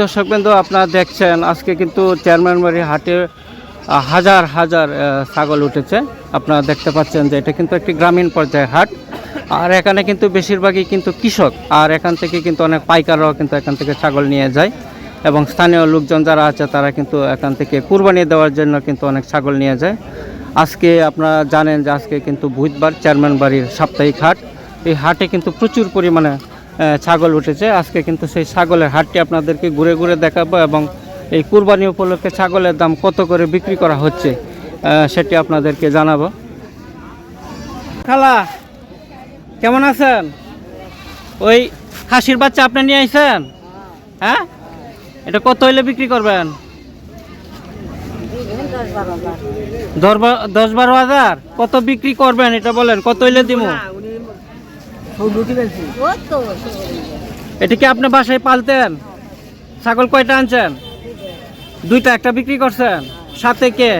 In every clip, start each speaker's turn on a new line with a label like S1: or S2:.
S1: দর্শক বিন্দু আপনারা দেখছেন, আজকে কিন্তু চেয়ারম্যানবাড়ি হাটে হাজার হাজার ছাগল উঠেছে। আপনারা দেখতে পাচ্ছেন যে এটা কিন্তু একটি গ্রামীণ পর্যায়ের হাট। আর এখানে কিন্তু বেশিরভাগই কিন্তু কৃষক। আর এখান থেকে কিন্তু অনেক পাইকাররাও কিন্তু এখান থেকে ছাগল নিয়ে যায়। এবং স্থানীয় লোকজন যারা আছে, তারা কিন্তু এখান থেকে কুরবানি দেওয়ার জন্য কিন্তু অনেক ছাগল নিয়ে যায়। আজকে আপনারা জানেন যে আজকে কিন্তু বুধবার চেয়ারম্যান বাড়ির সাপ্তাহিক হাট। এই হাটে কিন্তু প্রচুর পরিমাণে ছাগল উঠেছে। আজকে কিন্তু সেই ছাগলের হাটটি আপনাদেরকে ঘুরে ঘুরে দেখাবো এবং এই কুরবানি উপলক্ষে ছাগলের দাম কত করে বিক্রি করা হচ্ছে সেটি আপনাদেরকে জানাব। খালা, কেমন আছেন? ওই খাসির বাচ্চা আপনি নিয়ে আইছেন? হ্যাঁ? এটা কত হইলে বিক্রি করবেন? দশ বারো হাজার। কত বিক্রি করবেন, এটা বলেন, কত হইলে দিব এটা কি আপনি বাসায় পালতেন? ছাগল কয়টা আনছেন? দুইটা একটা বিক্রি করছেন? সাথে কে?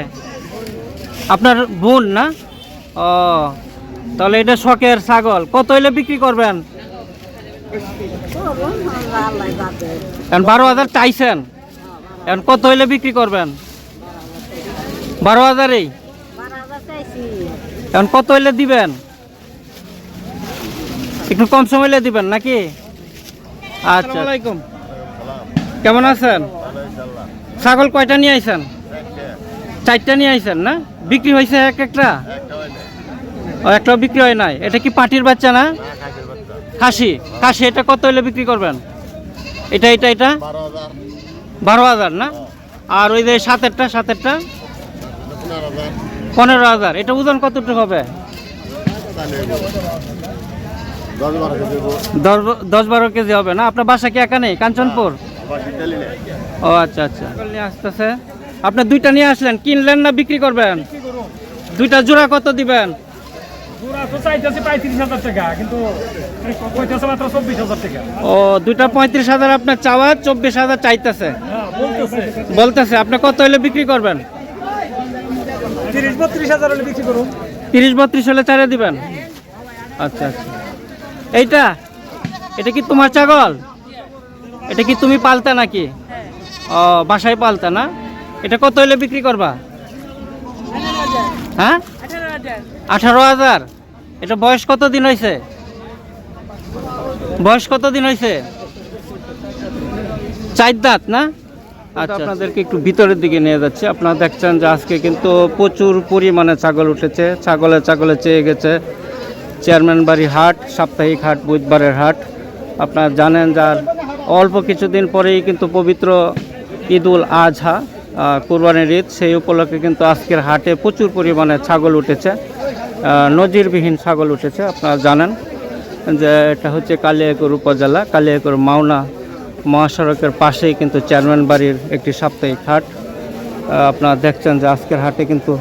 S1: আপনার বোন না? ও তাহলে এটা শখের ছাগল। কত হইলে বিক্রি করবেন? এখন বারো হাজার চাইছেন। এখন কত হইলে বিক্রি করবেন? বারো হাজারেই? এখন কত হইলে দিবেন? একটু কম সময় হইলে দিবেন নাকি? আচ্ছা। আলাইকুম। কেমন আছেন? ছাগল কয়টা নিয়ে আইছেন? চারটা নিয়ে আইছেন না? বিক্রি হয়েছে এক একটা? ও একটাও বিক্রি হয় নাই। এটা কি পাটির বাচ্চা না? খাসি। খাসি এটা কত হইলে বিক্রি করবেন? এটা এটা এটা? বারো হাজার। না? আর ওই যে সাতেরটা সাতেরটা? পনেরো হাজার। এটা ওজন কতটুকু হবে? দশ দশ বারো কেজি হবে না? আপনার বাসা কি একা নেই। কাঞ্চনপুর ও আচ্ছা আচ্ছা। নিয়ে আসতেছে। আপনি দুইটা নিয়ে আসলেন কিনলেন না বিক্রি করবেন? দুইটা জোড়া কত দিবেন?
S2: পুরা তো চাইতেছে পঁয়ত্রিশ হাজার টাকা কিন্তু কইতেছে মাত্র চব্বিশ হাজার টাকা।
S1: ও দুইটা পঁয়ত্রিশ হাজার আপনার চাওয়া চব্বিশ হাজার চাইতেছে।
S2: হ্যাঁ বলতেছে।
S1: বলতেছে আপনি কত হলে বিক্রি করবেন?
S2: তিরিশ বত্রিশ হলে বিক্রি
S1: তিরিশ বত্রিশ হলে চারে দিবেন? আচ্ছা আচ্ছা। এইটা? এটা কি তোমার ছাগল? এটা কি তুমি পালতা নাকি? ও বাসায় পালতা না? এটা কত হলে বিক্রি করবা? হ্যাঁ? আঠারো হাজার। এটা বয়স কত দিন হয়েছে বয়স কত দিন হয়েছে চার দাঁত না? আচ্ছা। আপনাদেরকে একটু ভিতরের দিকে নিয়ে যাচ্ছি। আপনারা দেখছেন যে আজকে কিন্তু প্রচুর পরিমাণে ছাগল উঠেছে ছাগলে ছাগলে চেয়ে গেছে। চেয়ারম্যান বাড়ি হাট, সাপ্তাহিক হাট, বুধবারের হাট। আপনারা জানেন যার অল্প কিছুদিন পরেই কিন্তু পবিত্র ঈদুল আজহা কোরবানির ঈদ। সেই উপলক্ষে কিন্তু আজকের হাটে প্রচুর পরিমাণে ছাগল উঠেছে নজিরবিহীন ছাগল উঠেছে, আপনারা জানেন যে এটা হচ্ছে কালিয়াকুর উপজেলা, কালিয়াকুর মাওনা মহাসড়কের পাশেই কিন্তু চেয়ারম্যান বাড়ির একটি সাপ্তাহিক হাট। আপনারা দেখছেন যে আজকের হাটে কিন্তু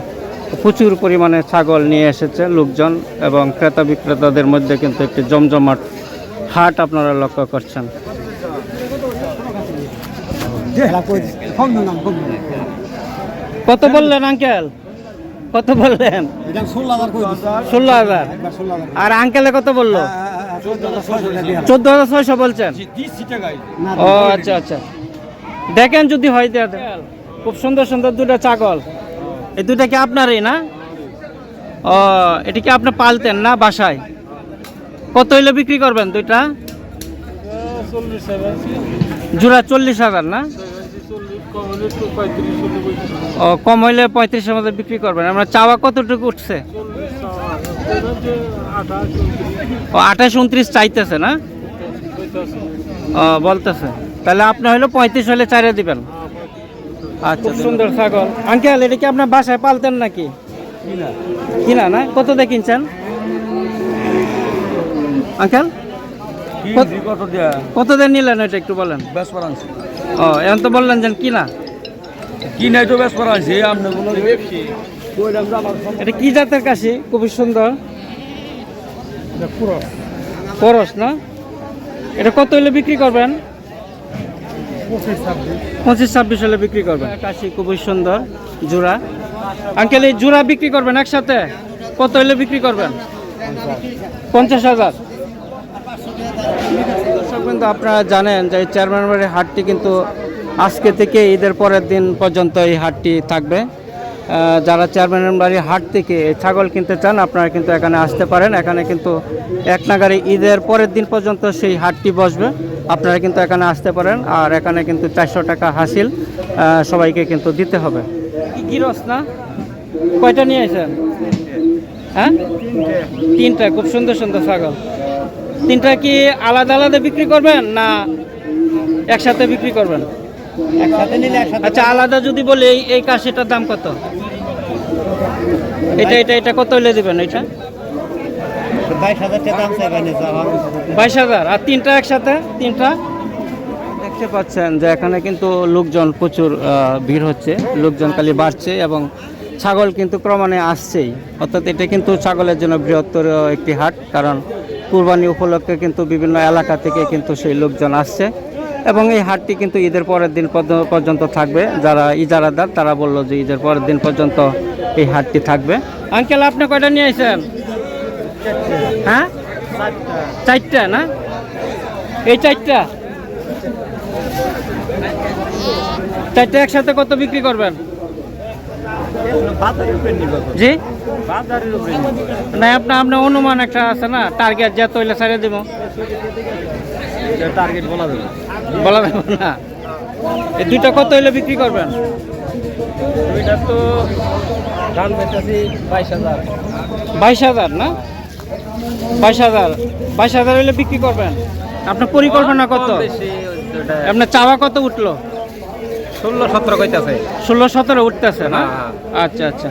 S1: প্রচুর পরিমাণে ছাগল নিয়ে এসেছে, লোকজন এবং ক্রেতা বিক্রেতাদের মধ্যে কিন্তু একটি জমজমাট হাট আপনারা লক্ষ্য করছেন। কত বললেন আঙ্কেল? কত বললেন? ষোলো হাজার। আর আঙ্কেলে কত বলল? চোদ্দ হাজার ছয়শো বলছেন। ও আচ্ছা আচ্ছা। দেখেন যদি হয় খুব সুন্দর সুন্দর দুটো ছাগল। এই দুটা কি আপনারই না? ও, এটা কি আপনি পালতেন না বাসায়? কত হইলে বিক্রি করবেন দুইটা? জোড়া চল্লিশ হাজার না? ও, কম হইলে পঁয়ত্রিশ হাজার বিক্রি করবেন। আমরা চাওয়া কতটুকু উঠছে? ও, আঠাশ উনত্রিশ চাইতেছে না? ও, বলতেছে। তাহলে আপনি হইল পঁয়ত্রিশ হলে চারে দিবেন। আচ্ছা খুব সুন্দর ছাগল। আঙ্কেল এটা কি আপনার বাসায় পালতেন নাকি? কিনা? না? কত দিয়ে কিনছেন? আঙ্কেল? কত দিয়ে? নিলেন এটা একটু বলেন। ও এখন তো বললেন যে কিনা।
S2: কি নাই তো বেশ করা আছে
S1: এটা কি জাতের কাশি? খুবই সুন্দর। করস না? এটা কত হলে বিক্রি করবেন?
S2: পঁচিশ ছাব্বিশ।
S1: হলে বিক্রি করবেন। কাশি খুবই সুন্দর জোড়া। আঙ্কেল এই জোড়া বিক্রি করবেন একসাথে? কত হলে বিক্রি করবেন? পঞ্চাশ হাজার। কিন্তু আপনারা জানেন যে চেয়ারম্যান বাড়ির হাটটি কিন্তু আজকে থেকে ঈদের পরের দিন পর্যন্ত এই হাটটি থাকবে। যারা চেয়ারম্যানের বাড়ি হাট থেকে ছাগল কিনতে চান আপনারা কিন্তু এখানে আসতে পারেন। এখানে কিন্তু এক নাগারে ঈদের পরের দিন পর্যন্ত সেই হাটটি বসবে। আপনারা কিন্তু এখানে আসতে পারেন আর এখানে কিন্তু চারশো টাকা হাসিল সবাইকে কিন্তু দিতে হবে। গিরস না? কয়টা নিয়ে আসেন হ্যাঁ? তিনটা খুব সুন্দর সুন্দর ছাগল। তিনটা কি আলাদা আলাদা বিক্রি করবেন না একসাথে বিক্রি করবেন?
S3: একসাথে নিলে একসাথে
S1: আচ্ছা আলাদা যদি বলি এই এই কাশিটার দাম কত? এটা এটা এটা কত হলে দেবেন? এটা
S3: বাইশ হাজার দাম চাইবেন
S1: বাইশ হাজার। আর তিনটা একসাথে? তিনটা? দেখতে পাচ্ছেন যে এখানে কিন্তু লোকজন প্রচুর ভিড় হচ্ছে। লোকজন খালি বাড়ছে এবং ছাগল কিন্তু ক্রমান্বয়ে আসছেই। অর্থাৎ এটা কিন্তু ছাগলের জন্য বৃহত্তর একটি হাট কারণ কুরবানি উপলক্ষে কিন্তু বিভিন্ন এলাকা থেকে কিন্তু সেই লোকজন আসছে। এবং এই হাটটি কিন্তু ঈদের পরের দিন পর্য- পর্যন্ত থাকবে। যারা ইজারাদার তারা বলল যে ঈদের পরের দিন পর্যন্ত এই হাটটি থাকবে। আঙ্কেল আপনি কয়টা নিয়ে আসেন হ্যাঁ? চারটা না? এই চারটা। চারটা একসাথে কত বিক্রি করবেন? জি? না আপনার আপনার অনুমান একটা আছে না? টার্গেট যা তৈলে ছাড়িয়ে দিব।
S3: টার্গেট বলা যাবে
S1: বলা যাবে না। এই দুইটা কত হইলে বিক্রি করবেন?
S3: এটা তো বাইশ হাজার।
S1: বাইশ হাজার না? বাইশ হাজার। বাইশ হাজার হইলে বিক্রি করবেন। আপনার পরিকল্পনা কত? আপনার চাওয়া কত উঠল?
S3: ষোলো সতেরো কইতাছে।
S1: ষোলো সতেরো উঠতেছে না?
S3: হ্যাঁ,
S1: আচ্ছা আচ্ছা।